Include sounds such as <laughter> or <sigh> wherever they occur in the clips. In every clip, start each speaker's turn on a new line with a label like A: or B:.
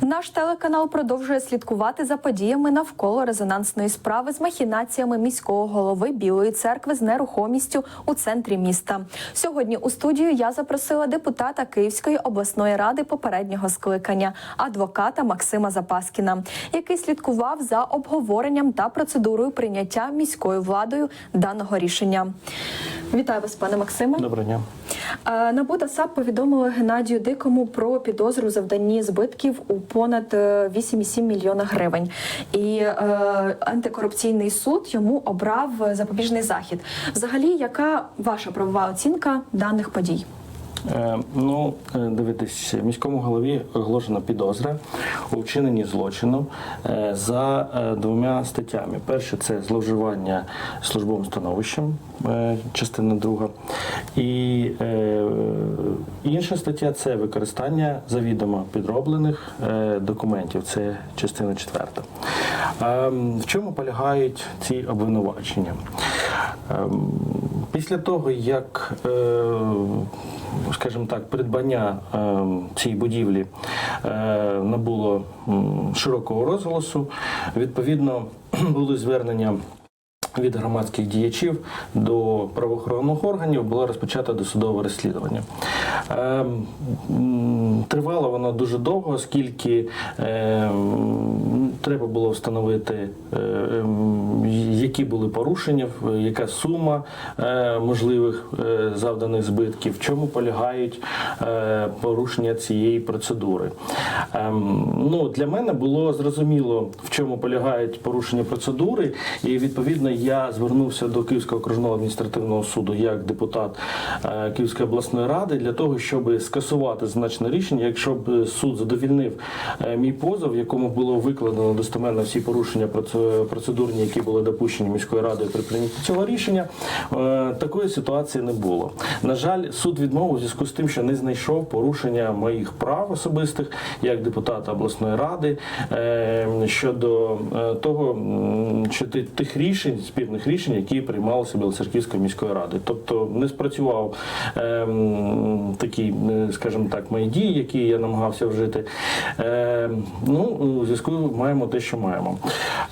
A: Наш телеканал продовжує слідкувати за подіями навколо резонансної справи з махінаціями міського голови Білої церкви з нерухомістю у центрі міста. Сьогодні у студію я запросила депутата Київської обласної ради попереднього скликання, адвоката Максима Запаскіна, який слідкував за обговоренням та процедурою прийняття міською владою даного рішення. Вітаю вас, пане Максиме.
B: Доброго дня.
A: Е, НАБУ та САП повідомили Геннадію Дикому про підозру в завданні збитків у понад е, 8,7 мільйона гривень. І е, антикорупційний суд йому обрав запобіжний захід. Взагалі, яка ваша правова оцінка даних подій?
B: Е, ну, е, дивитись, міському голові оголошена підозра у вчиненні злочину е, за двома статтями. Перше це зловживання службовим становищем, частина друга. І інша стаття це використання завідомо підроблених документів. Це частина четверта. Е, в чому полягають ці обвинувачення? Після того, як, е, скажімо так, придбання ем, цієї будівлі е, набуло широкого розголосу, відповідно <clears throat> були звернення. Від громадських діячів до правоохоронних органів було розпочато досудове розслідування. Ем, Тривало воно дуже довго, оскільки ем, треба було встановити, е, ем, які були порушення, яка сума е, можливих е, завданих збитків, в чому полягають е, порушення цієї процедури. Ем, Ну, для мене було зрозуміло, в чому полягають порушення процедури, і відповідно я звернувся до Київського окружного адміністративного суду як депутат е, Київської обласної ради для того, щоб скасувати значне рішення, якщо б суд задовільнив е, мій позов, в якому було викладено достеменно всі порушення процедурні, які були допущені міською радою при прийнятті цього рішення, е, такої ситуації не було. На жаль, суд відмовив у зв'язку з тим, що не знайшов порушення моїх прав особистих як депутата обласної ради е, щодо того, що тих рішень, спірних рішень, які приймалися Білоцерківською міською радою. Тобто не спрацював е, м, такі, е, скажімо так, мої дії, які я намагався вжити. Е, Ну, у зв'язку маємо те, що маємо.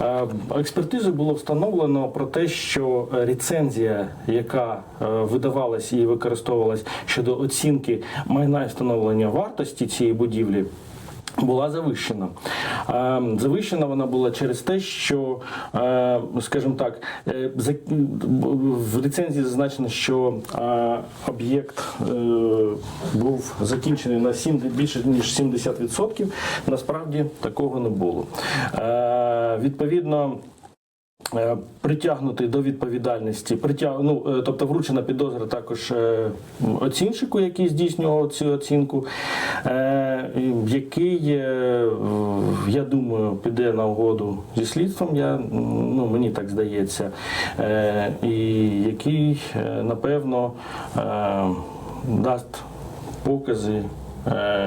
B: Е, Експертизою було встановлено про те, що рецензія, яка видавалась і використовувалась щодо оцінки майна і встановлення вартості цієї будівлі. Була завищена. Е, Завищена вона була через те, що, е, скажімо так, е, в ліцензії зазначено, що об'єкт був закінчений на 7, більше ніж 70%. Насправді такого не було. Відповідно. Е, Притягнутий до відповідальності, притяг... ну, е, тобто вручена підозра також е, оцінщику, який здійснював цю оцінку, який, я думаю, піде на угоду зі слідством, я, ну, мені так здається, і який, напевно, дасть покази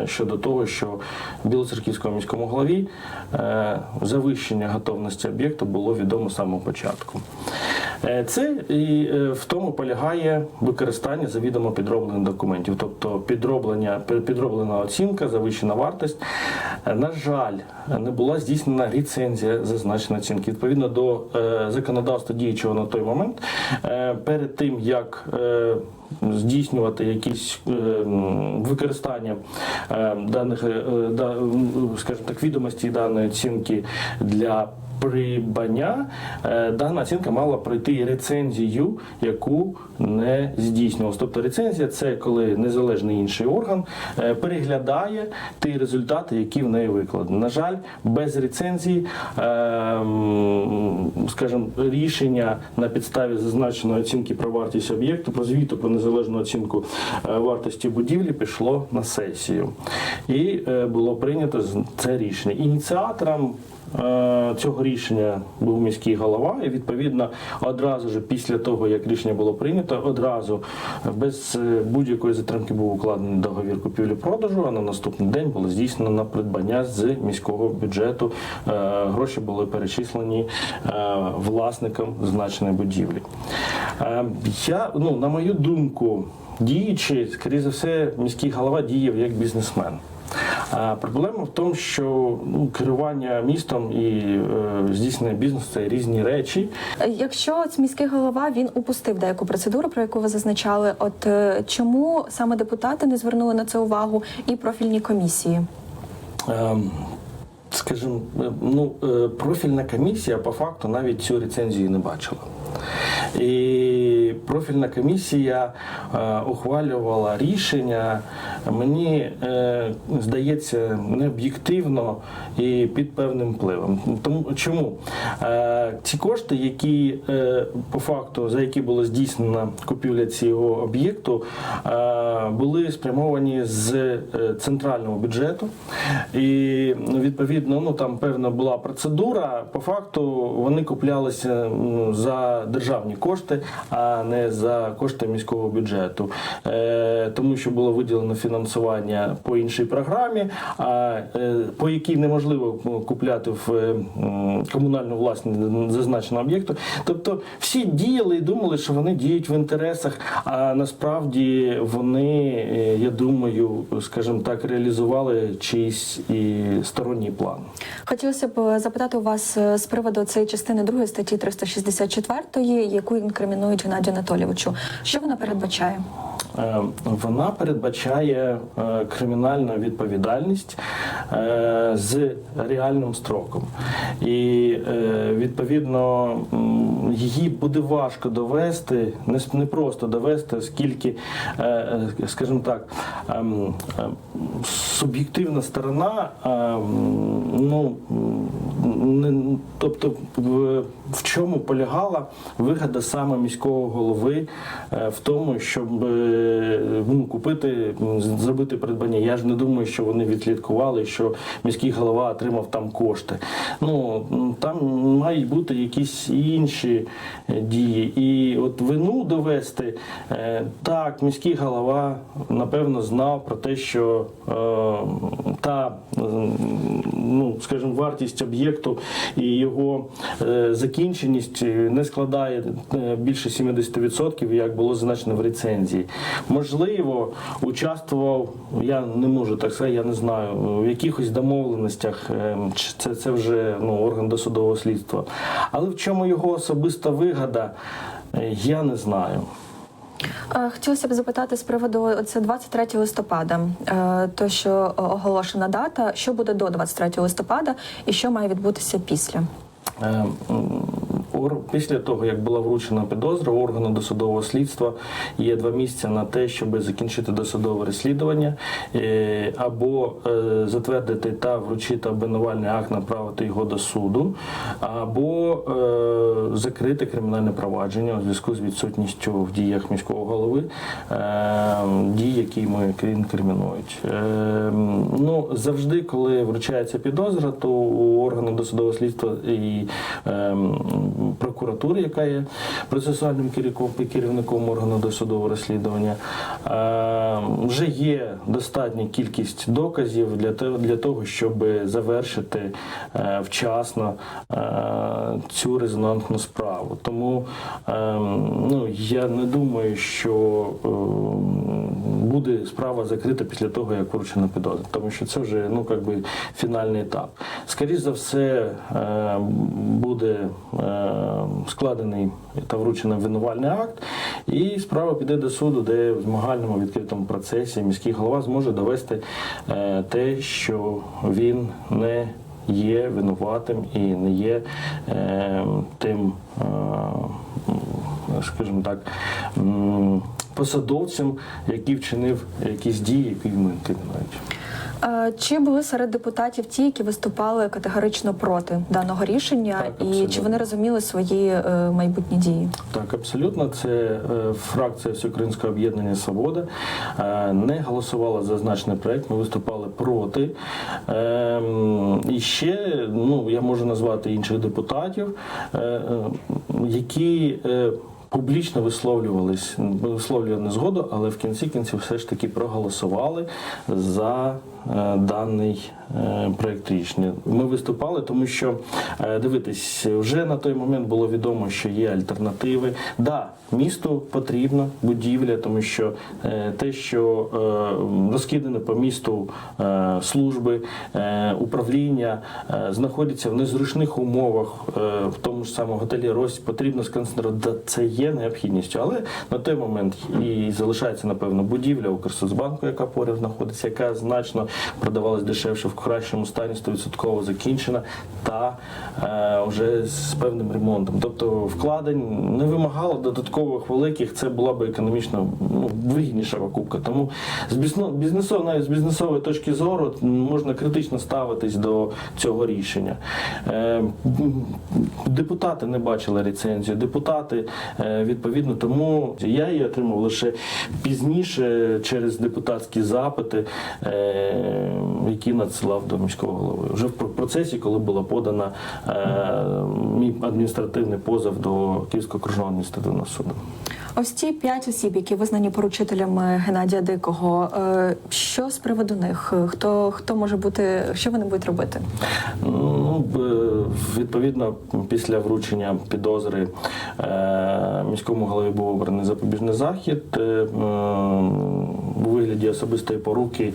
B: щодо того, що Білоцерківському міському голові е, завищення готовності об'єкту було відомо з самого початку. Е, Це і е, в тому полягає використання завідомо підроблених документів, тобто підроблення, підроблена оцінка, завищена вартість. Е, На жаль, не була здійснена рецензія зазначеної оцінки. Відповідно до законодавства діючого на той момент, перед тим як здійснювати якісь використання даних, скажімо так, відомості даної оцінки для придбання, е, дана оцінка мала пройти рецензію, яку не здійснювалася. Тобто рецензія це коли незалежний інший орган е, переглядає ті результати, які в неї викладені. На жаль, без рецензії, е, скажімо, рішення на підставі зазначеної оцінки про вартість об'єкту, про звіту про незалежну оцінку е, вартості будівлі пішло на сесію. І було прийнято це рішення. Ініціатором цього рішення був міський голова, і відповідно одразу ж після того, як рішення було прийнято, одразу е, без е, будь-якої затримки був укладений договір купівлі-продажу, а на наступний день було здійснено придбання з міського бюджету. Е, Гроші були перечислені е, власникам значеної будівлі. Е, Я, ну, на мою думку, діючи, скоріше за все, міський голова діяв як бізнесмен. А проблема в тому, що ну, керування містом і е, здійснення бізнесу це різні речі.
A: Якщо от міський голова він упустив деяку процедуру, про яку ви зазначали, от е, чому саме депутати не звернули на це увагу і профільні комісії?
B: Ем, Скажімо, е, ну, профільна комісія по факту навіть цю рецензію не бачила. І профільна комісія е, ухвалювала рішення, мені е, здається, необ'єктивно і під певним впливом. Тому чому е, ці кошти, які по факту за які було здійснена купівля цього об'єкту, були спрямовані з центрального бюджету, і ну, відповідно, ну там певна була процедура. По факту вони куплялися ну, державні кошти, а не за кошти міського бюджету, е, тому що було виділено фінансування по іншій програмі, а е, по якій неможливо ну, купляти в е, комунальну власність зазначеного об'єкту. Тобто всі діяли і думали, що вони діють в інтересах, а насправді вони, е, я думаю, скажімо так, реалізували чийсь і сторонній план.
A: Хотілося б е, запитати у вас е, з приводу цієї частини 2 статті 364, яку інкримінують Геннадію Анатолійовичу. Що вона передбачає?
B: Е, Вона передбачає е, кримінальну відповідальність е, з реальним строком. І відповідно її буде важко довести, не просто довести, оскільки, скажімо так, ем, ем, суб'єктивна сторона, ем, ну тобто в, чому полягала вигода саме міського голови е, в тому, щоб е, ну, купити, зробити придбання. Я ж не думаю, що вони відслідкували, що міський голова отримав там кошти. Ну там мають бути якісь інші е, дії. І от вину довести так, міський голова напевно знав про те, що та ну, скажімо, вартість об'єкту і його е, закінченість не складає е, більше 70%, як було зазначено в рецензії. Можливо, участвував, я не можу так сказати, я не знаю, в якихось домовленостях, е, це, це вже ну, орган досудового слідства. Але в чому його особиста вигода, е, я не знаю.
A: Е, Хотілося б запитати з приводу це 23 листопада, е, то що оголошена дата, що буде до 23 листопада і що має відбутися після.
B: Е, м, ор- Після того, як була вручена підозра, органу досудового слідства є два місяці на те, щоб закінчити досудове розслідування е, або е, затвердити та вручити обвинувальний акт, направити його до суду, або е, закрити кримінальне провадження у зв'язку з відсутністю в діях міського голови дій, які ми інкримінують. Ну, завжди, коли вручається підозра, то у органу досудового слідства і е, прокуратури, яка є процесуальним керівником, органу досудового розслідування, е, вже є достатня кількість доказів для того, щоб завершити е, вчасно е, цю резонансну справу. Тому е, ну, я не думаю, що буде справа закрита після того, як вручена підозра, тому що це вже ну, как би, фінальний етап. Скоріше за все, буде складений та вручений обвинувальний акт, і справа піде до суду, де в змагальному відкритому процесі міський голова зможе довести е, те, що він не є винуватим і не є е, тим, е, скажімо так, посадовцем, який вчинив якісь дії, які йому інкримінують.
A: Чи були серед депутатів ті, які виступали категорично проти даного рішення,
B: Так,
A: і
B: абсолютно.
A: чи вони розуміли свої е, майбутні дії?
B: Так, абсолютно, це е, фракція Всеукраїнського об'єднання Свобода е, не голосувала за зазначений проект. Ми виступали проти. Ем, І ще ну я можу назвати інших депутатів, які. Публічно висловлювались, висловлювали незгоду, але в кінці кінців все ж таки проголосували за е, даний е, проект рішення. Ми виступали, тому що е, дивитись, вже на той момент було відомо, що є альтернативи. Да, місту потрібна будівля, тому що е, те, що розкидане по місту служби, управління знаходяться в незручних умовах, в тому ж самому готелі Рось, потрібно сконцентрувати. Це є необхідністю, але на той момент і залишається напевно будівля Укрсоцбанку, яка поряд знаходиться, яка значно продавалась дешевше в кращому стані, 100% закінчена, та е, вже з певним ремонтом. Тобто вкладень не вимагало додаткових великих, це була би економічно ну, вигідніша покупка. Тому з бізнесу, навіть з бізнесової точки зору можна критично ставитись до цього рішення. Е, депутати не бачили рецензію, депутати е, відповідно тому я її отримав лише пізніше через депутатські запити, е, які надсилав до міського голови. Вже в процесі, коли була подана е, мій адміністративний позов до Київського окружного адміністративного суду.
A: Ось ті п'ять осіб, які визнані поручителями Геннадія Дикого. е, Що з приводу них? Хто хто може бути? Що вони будуть робити?
B: Ну, відповідно, після вручення підозри е, міському голові був обраний запобіжний захід е, у вигляді особистої поруки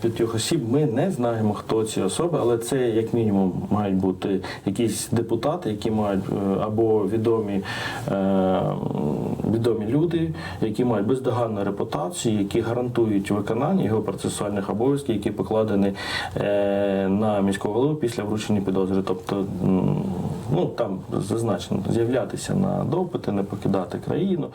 B: п'ятьох осіб. Ми не знаємо, хто ці особи, але це як мінімум мають бути якісь депутати, які мають або відомі, відомі люди, які мають бездоганну репутацію, які гарантують виконання його процесуальних обов'язків, які покладені е, на міського голову після вручення підозри. Тобто, ну там зазначено з'являтися на допити, не покидати країну.